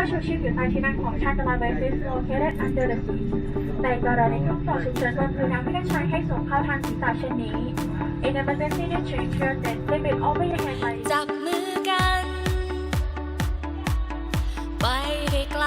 ก็ชูชีพอยู่ใต้ที่นั่งของชาติลาเวซิส located under the seat ในกรณีของต่อฉุกเฉินก็คือนน้ำไม่ได้ใช้ให้ส่งเข้าทางศีรษะเช่นนี้ In emergency need to ensure that limit over the hand by จับมือกัน ไปให้ไกล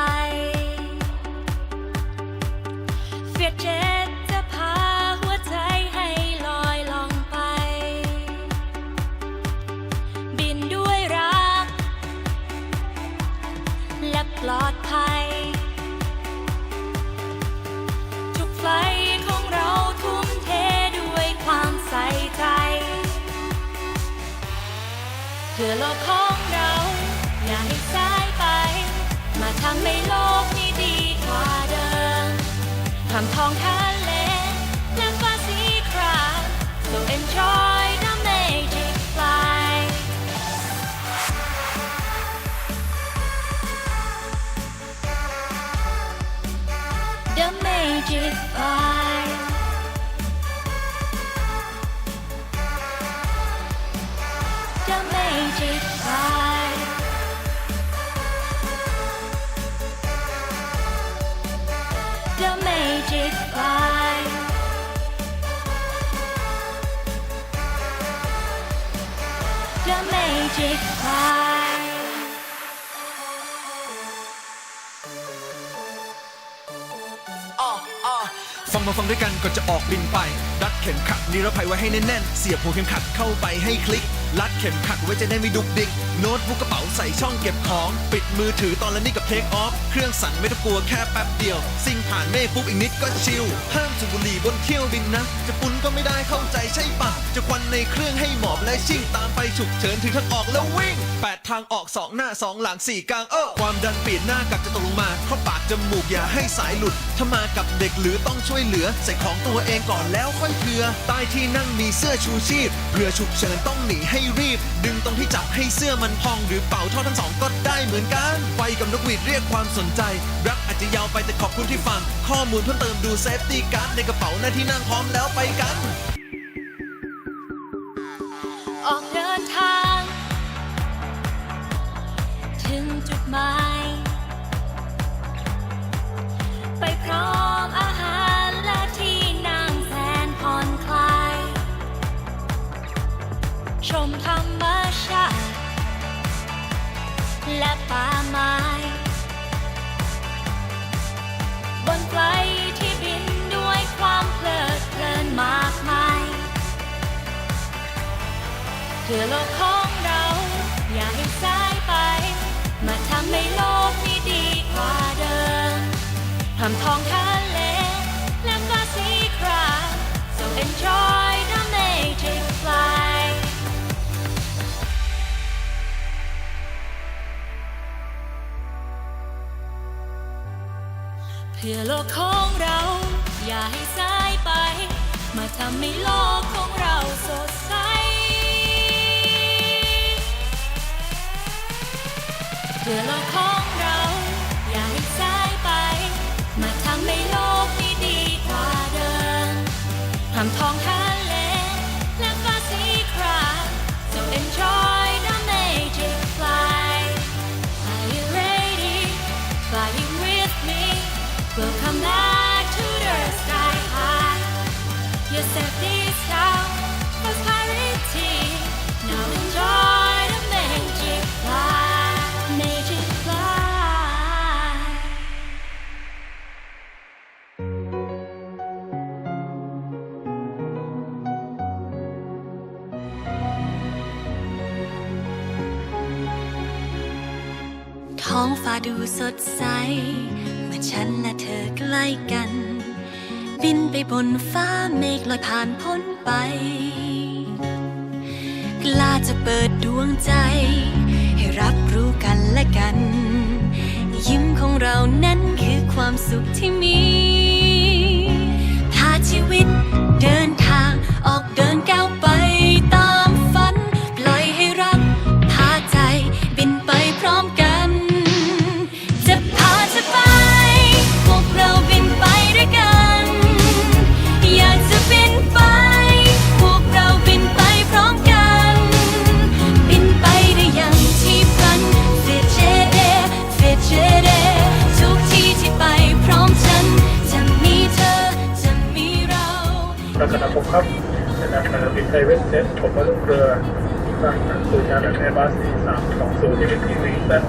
พื่อโลกของเรา อย่าให้สายไป มาทำให้โลกนี้ดีกว่าเดิมทำท้องทะเลและฟ้าสีคราม so enjoy the magic flight the magic flight magic flight the magic flight อ้ออ้อฟังมาฟังด้วยกันก่อนจะออกบินไป รัดเข็มขัดนิรภัยไว้ให้แน่นๆ เสียบหัวเข็มขัดเข้าไปให้คลิก รัดเข็มขัดไว้จะได้ไม่ดุกดิกโน้ตบุ๊กกระเป๋าใส่ช่องเก็บของ ปิดมือถือตอนละนี่กับเทคออฟ เครื่องสั่นไม่ต้องกลัวแค่แป๊บเดียวซิ่งผ่านเมฆปุ๊บอีกนิดก็ชิลห้ามสูบบุหรี่บนเที่ยวบินนะ จะปุ่นก็ไม่ได้เข้าใจใช่ปะจะควันในเครื่องให้หมอบและชิ่งตามไปฉุกเฉินถึงทางออกแล้ววิ่งแปดทางออกสองหน้าสองหลังสี่กลางเออความดันปีดหน้ากับจะตกลงมาเข้าปากจมูกอย่าให้สายหลุดถ้ามากับเด็กหรือต้องช่วยเหลือ ใส่ของตัวเองก่อนแล้วค่อยเผื่อใต้ที่นั่งมีเสื้อชูชีพเผื่อฉุกเฉินต้องหนีให้รีบ ดึงตรงที่จับให้เสื้อมันพอง หรือเป่าท่อทั้งสองก็ได้เหมือนกันไฟกับนกหวีดเรียกความสนใจ รักอาจจะยาวไปแต่ขอบคุณที่ฟัง ข้อมูลเพิ่มเติมดูเซฟตี้การ์ดในกระเป๋าหน้าที่นั่งพร้อมแล้วไปกัน ออกเดินทาง ถึงจุดหมาย และป่าไม้ บนไฟลที่บินด้วยความเพลิดเพลินมากมายเพื่อโลกของเรา อย่าให้สายไป มาทำให้โลกนี้ดีกว่าเดิมทำท้องคำ พื่อโลกของเรา อย่าให้สายไป มาทำให้โลกของเราสดใสเพื่อโลกของ ท้องฟ้าดูสดใส เมื่อฉันและเธอใกล้กัน บินไปบนฟ้าเมฆลอยผ่านพ้นไป กล้าจะเปิดดวงใจ ให้รับรู้กันและกัน ยิ้มของเรานั้นคือความสุขที่มี พาชีวิตเดิน private jet ผมว่าลูกเรือจากศูนย์การบินแอร์บัส320ที่เป็นทีวีและ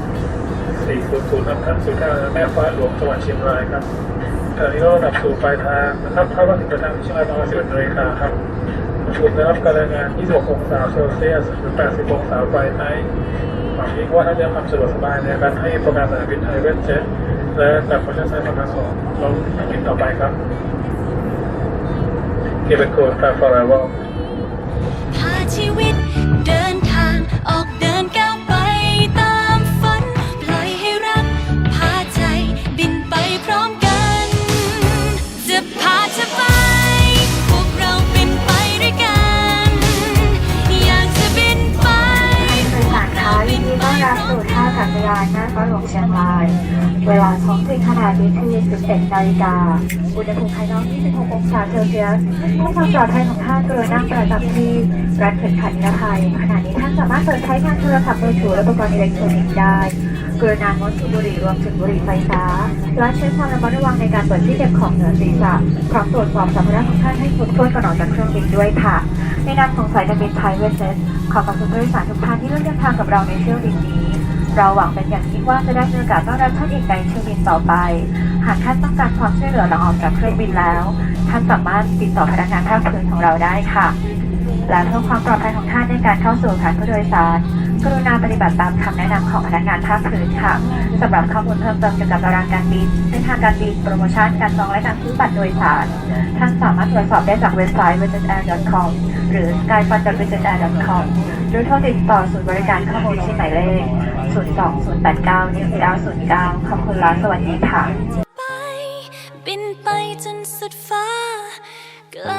400นะครับศูนย์การบินแม่ฟ้าหลวงจังหวัดเชียงรายครับขณะนี้เราระดับสู่ปลายทางนะครับคาดว่าถึงปลายทางเชียงรายประมาณ11นาฬิกาครับอุณหภูมินะครับการรายงาน 26 องศาเซลเซียสหรือ 80 องศาไฟเรนไฮต์หวังนี้ว่าถ้าได้ความสะดวกสบายในการให้ปรแกรมสนามบินไทยเวสเจ็ตและแบบคอนเทนต์ไซต์ประการสองเราบินต่อไปครับ Give a code for arrival พาชีวิตเดินทางออกเดินก้าว ท่าอากาศยานแม่ฟ้าหลวงเชียงราย เวลาท้องถิ่นขณะนี้คือ 11นาฬิกา อุณหภูมิภายนอก 26 องศาเซลเซียสเพื่อความปลอดภัยของท่านกรุณานั่งประจำที่รัดเข็มขัดนิรภัยขณะนี้ท่านสามารถเปิดใช้งานโทรศัพท์มือถือและอุปกรณ์อิเล็กทรอนิกส์ได้กรุณางดสูบบุหรี่รวมถึงบุหรี่ไฟฟ้า และใช้ความระมัดระวังในการเปิดที่เก็บของเหนือศีรษะพร้อมตรวจสอบสัมภาระของท่านให้ครบถ้วนก่อนออกจากเครื่องบินด้วยค่ะ ในนามของสายการบินไทยเวสเซสขอขอบคุณผู้โดยสารทุกท่านที่เลือกเดินทางกับเราในเที่ยวบินนี้ เราหวังเป็นอย่างยิ่งว่าจะได้มีโอกาสต้อนรับท่านอีกในเที่ยวบินต่อไป หากท่านต้องการความช่วยเหลือหลังออกจากเครื่องบินแล้ว ท่านสามารถติดต่อพนักงานภาคพื้นของเราได้ค่ะ และเพื่อความปลอดภัยของท่านในการเข้าสู่ฐานผู้โดยสาร กรุณาปฏิบัติตามคำแนะนำของพนักงานภาคพื้นค่ะสำหรับข้อมูลเพิ่มเติมเกี่ยวกับตารางการบินเส้นทางการบินโปรโมชั่นการจองและการซื้อบัตรโดยสาร ท่านสามารถตรวจสอบได้จากเว็บไซต์ visitair.com หรือ skyfund.visitair.com หรือโทรติดต่อศูนย์บริการข้อมูลที่หมายเลข 02089 1909 ขอบคุณร้านสวัสดีค่ะ ไป บินไปจนสุดฟ้าไกล